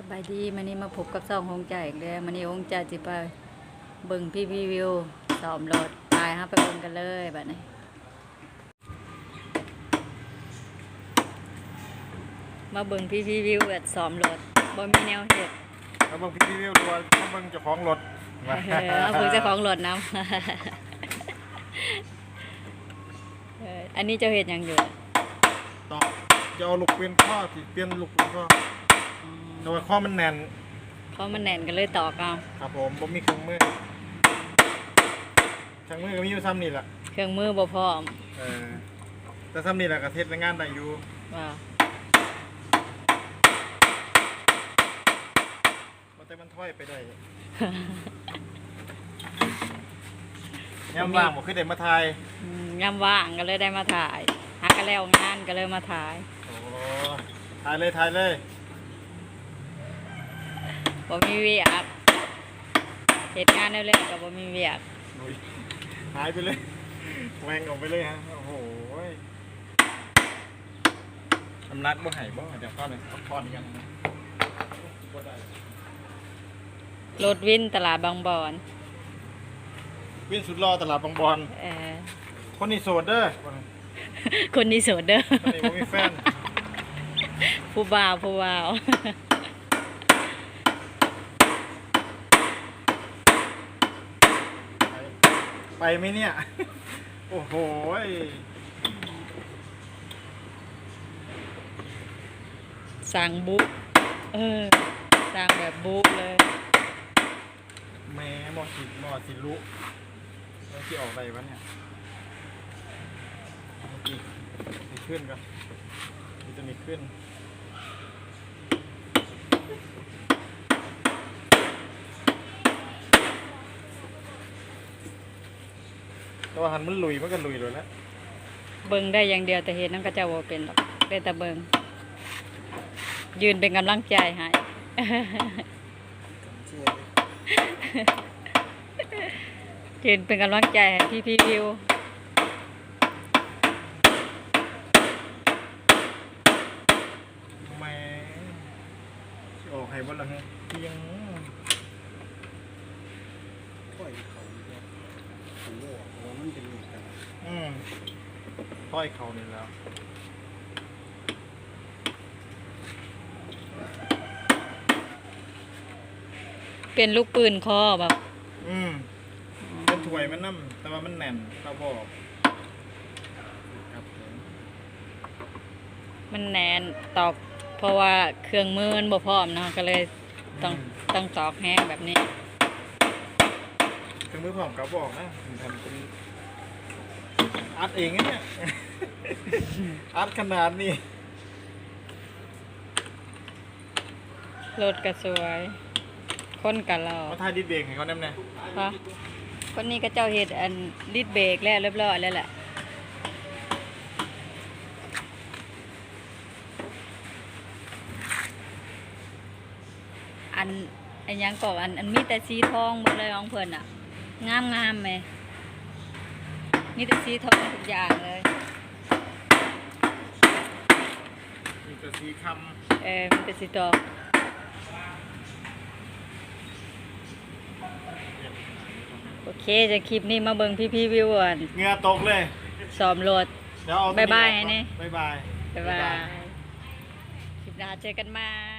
สบายดีมันนี้มาพบกับสองหงจ่าอีกแล้วมันนี้หงจ่าจิไปเบิ่งพี่พีวิวซ้อมรถตายฮะไปเบิ่งกันเลยบัดนี้มาเบิ่งพี่พีวิวแบบซ้อมรถบ่มีแนวเฮ็ดแล้วเบิ่งพี่วิวดูว่าเบิ่งเจ้าของรถเออเอาเบิ่งเจ้าของรถนำเอออันนี้เจ้าเฮ็ดหยังอยู่ต่อจะเอาลูกเปลี่ยนข้อสิเปลี่ยนลูกเปลี่ยนข้อ แต่ว่าข้อมันแน่นเพราะมันแน่นกันเลยตอกเอาครับผมบ่มีเครื่องมือช่างมือก็มีอยู่ซ้ำนี่แหละเครื่องมือบ่พร้อมเออแต่ซ้ำนี่แหละก็เทศงานได้อยู่ว่าว่าแต่มันถอยไปได้ ยามว่างบ่คือได้มาถ่ายอืมยามว่างก็เลยได้มาถ่ายหากันแล้วงานก็เลยมาถ่ายโอ้ถ่ายเลยถ่ายเลย บ่มีเวียกเหตุงานเร็วๆก็บ่มีเวียกลุยหายไปเลยแหวงออกไปเลยฮะ โอ้โหน้ำหนักบ่ใหายบ่เดี๋ยวก่อนเลยพักผ่อนกันบ่ได้รถวินตลาดบางบอนวิ่งสุดรอตลาดบางบอน เออคนนี้โสดเด้อคนคนนี้โสดเด้อคนนี้บ่มีแฟน ผู้บ่าวผู้บ่าว ไปไปไหมเนี่ย โอ้โหยสั่งบุเออสั่งแบบบุเลยแม่หมอสิหมอสิลุแล้วที่ออกไปวะเนี่ยเมื่อกี้มีขึ้นกันมันจะมีขึ้น แต่ว่าหันมันลุยมันก็ลุยเลยแล้วเบิ่งได้อย่างเดียวแต่เห็นนั่นก็จะบ่เป็นหรอกได้แต่เบิ่งยืนเป็นกำลังใจให้ยืนเป็นกำลังใจให้พี่พี่วิวแม่สิออกให้บ่ละฮะเพียงค่อยเขา เนี่ยผมบอกว่ามันเป็นอย่างนั้นอืมต้อยเขานี่แล้วเป็นลูกปืนคอแบบ อืมเป็นถ้วยมันน้ำแต่ว่ามันแน่นเขาบอกครับผมมันแนนตอก เพราะว่าเครื่องมือมันบ่พร้อมเนาะก็เลยต้องต้องตอกแห้งแบบนี้เครื่องมือผมเขาบอกนะผมทำเป็นอัดเองนะเนี่ย อัดขนาดนี้รถก็สวย คนก็รอมาถ่ายดิดเบรกให้เขาแน่แน่ปะคนนี้ก็เจ้าเฮ็ดอันดิดเบรกแล้วเรียบร้อยแล้วแหละอันอันหยังก็อันอันมีแต่สีทองหมดเลยของเพิ่นอะ งามงามไหมมีแต่สีทองทุกอย่างเลยมีแต่สีคเออมีแต่สีทองโอเคจะคลิปนี้มาเบิ่งพี่พี่ๆวิวอ่อนำเหงื่อตกเลยซ้อมรถ เดี๋ยวเอาตัวบ๊ายบายออกก่อนี่ บ๊ายบาย บ๊ายบาย คลิปหน้าเจอกันใหม่